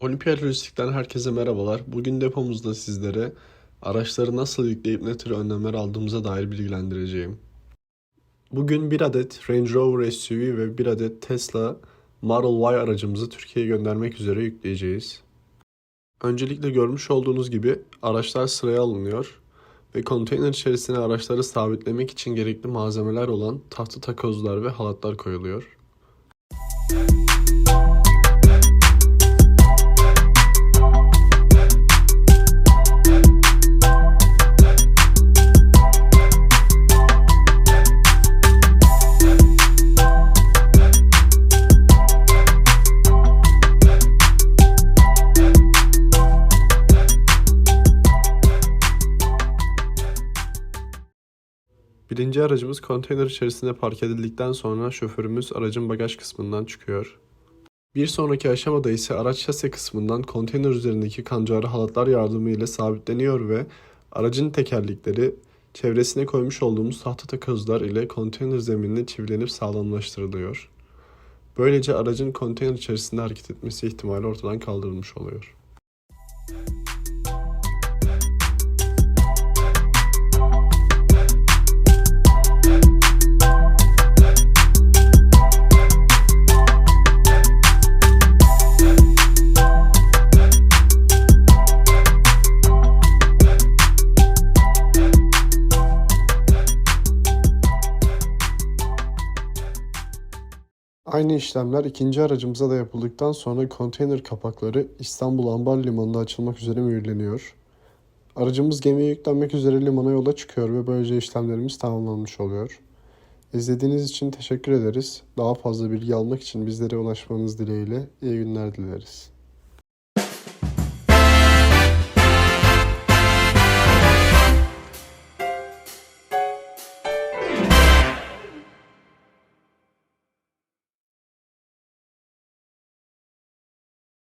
Olimpiyat Lojistik'ten herkese merhabalar. Bugün depomuzda sizlere araçları nasıl yükleyip ne tür önlemler aldığımıza dair bilgilendireceğim. Bugün bir adet Range Rover SUV ve bir adet Tesla Model Y aracımızı Türkiye'ye göndermek üzere yükleyeceğiz. Öncelikle görmüş olduğunuz gibi araçlar sıraya alınıyor ve konteyner içerisine araçları sabitlemek için gerekli malzemeler olan tahta takozlar ve halatlar koyuluyor. Birinci aracımız konteyner içerisinde park edildikten sonra şoförümüz aracın bagaj kısmından çıkıyor. Bir sonraki aşamada ise araç şase kısmından konteyner üzerindeki kancarlı halatlar yardımıyla sabitleniyor ve aracın tekerlekleri çevresine koymuş olduğumuz tahta takozlar ile konteyner zeminine çivilenip sağlamlaştırılıyor. Böylece aracın konteyner içerisinde hareket etmesi ihtimali ortadan kaldırılmış oluyor. Aynı işlemler ikinci aracımıza da yapıldıktan sonra konteyner kapakları İstanbul Ambar Limanı'nda açılmak üzere mühürleniyor. Aracımız gemiye yüklenmek üzere limana yola çıkıyor ve böylece işlemlerimiz tamamlanmış oluyor. İzlediğiniz için teşekkür ederiz. Daha fazla bilgi almak için bizlere ulaşmanız dileğiyle iyi günler dileriz.